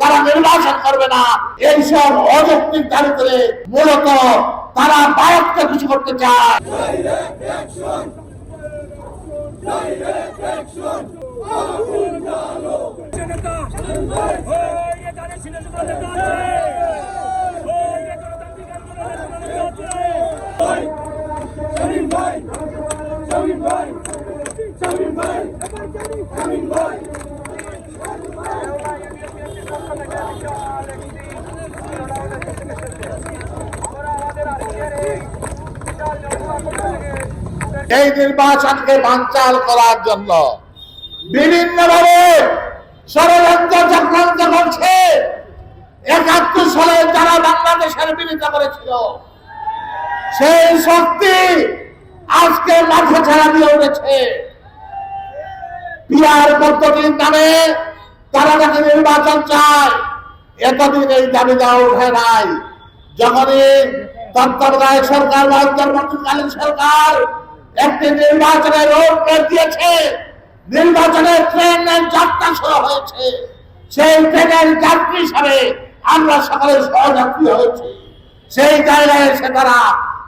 তারা নির্বাচন করবে না এইসব অযৌক্তিক দাবি করে মূলত তারা ভারতকে কিছু করতে চায় coming by, coming by, এই নির্বাচনকে বানচাল করার জন্য বিভিন্ন ভাবে ষড়যন্ত্র চক্রান্ত করছে একাত্তর সালে যারা বাংলাদেশের বিরোধিতা করেছিল, সেই শক্তি আজকে মাঠে ছাড়া দিয়ে উঠেছে। পিয়ার পদ্ধতির নামে তারা নাকি নির্বাচন চায়, এতদিন এই দাবি দেওয়া উঠে নাই। যখনই তত্ত্বাবধায়ক সরকার বা অন্তর্বর্তীকালীন সরকার, একটি নির্বাচনের রোড দিয়েছে। নির্বাচনের ট্রেনের যাত্রা শুরু হয়েছে। সেই ট্রেনের যাত্রী হিসাবে আমরা সকলে সহযাত্রী হয়েছি। সেই জায়গায় এসে তারা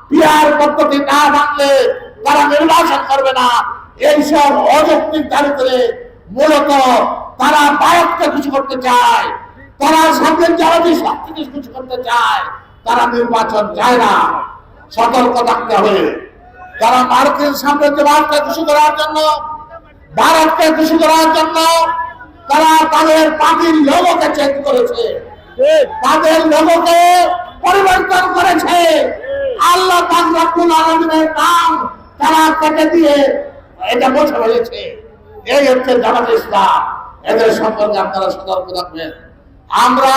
পিয়ার পদ্ধতি না মানলে তারা নির্বাচন করবে না। এইসব অযৌক্তিক দাবি মূলত তারা ভারতকে কিছু করতে চায়, তারা সামনের জাতি শক্তিকে কিছু করতে চায়। তারা নির্বাচন চায় না। সতর্ক থাকতে হবে। তারা মার্কিন সাম্রাজ্যবাদকে খুশি করার জন্য, ভারতকে খুশি করার জন্য, তারা তাদের পার্টির লোগোকে চেঞ্জ করেছে। তাদের লোগোকে পরিবর্তন করেছে। আল্লাহ পাক রব্বুল আলামিনের নাম তারা কেটে দিয়ে এটা মুছে রয়েছে। এই হচ্ছে জামাত ইসলাম। এদের সম্পর্কে আপনারা সতর্ক থাকবেন। আমরা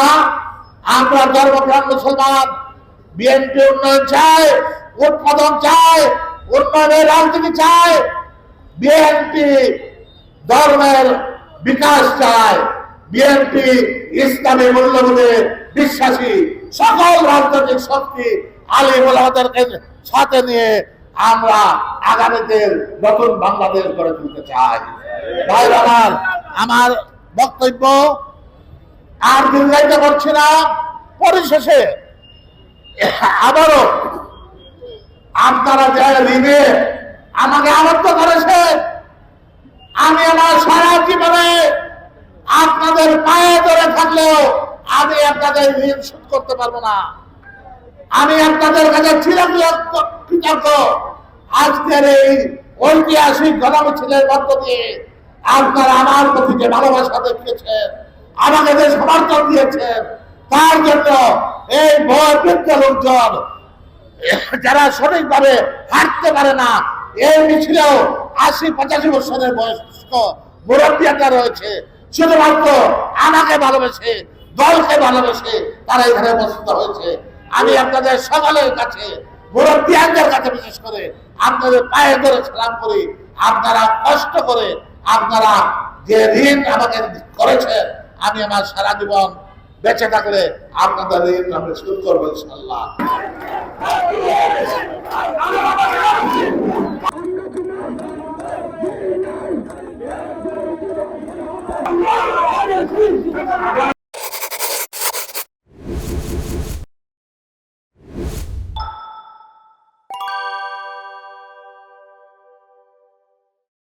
আমরা ধর্মপ্রাণ মুসলমান। বিএনপি উন্নয়ন চায়, উৎপাদন চায় উন্নয়নের রাজনীতি চায়। বিএনপি ধর্মের বিকাশ চায়। বিএনপি ইসলামী মূল্যবোধে বিশ্বাসী। সকল রাজনৈতিক শক্তি আলী মোলামদেরকে সাথে নিয়ে আমরা আগামীতে নতুন বাংলাদেশ গড়ে তুলতে চাই। ভাই আমার বক্তব্য আর দীর্ঘায়িত করছি না। পরিশেষে আবারও আপনারা যে ঋণে। আমাকে আবদ্ধ করেছে। আমি আমার সারা জীবনে আপনাদের পায়ে ধরে থাকলেও আমি আপনাদের ঋণ শোধ করতে পারব না। আমি আপনাদের কাছে কৃতজ্ঞ। আজকের এই ঐতিহাসিক গণমিছিলের মধ্য দিয়ে আপনারা আমার প্রতি যে ভালোবাসা দেখিয়েছেন। আমাকে যে সমর্থন দিয়েছেন তার জন্য এই বয়বৃদ্ধ লোকজন যারা সঠিকভাবে হাঁটতে পারে না, এই মিছিলেও আশি পঁচাশি বছরের বয়স্ক মুরব্বীটা রয়েছে। শুধুমাত্র আমাকে ভালোবেসে, দলকে ভালোবেসে তারা এখানে উপস্থিত হয়েছে। আমি আপনাদের সকলের কাছে মুরব্বীদের কাছে বিশেষ করে আপনাদের পায়ে ধরে সালাম করি। আপনারা কষ্ট করে আপনারা যে ঋণ আমাকে করেছেন আমি আমার সারা জীবন বেঁচে থাকলে আপনাদের ঋণ আমি করব ইনশাল্লাহ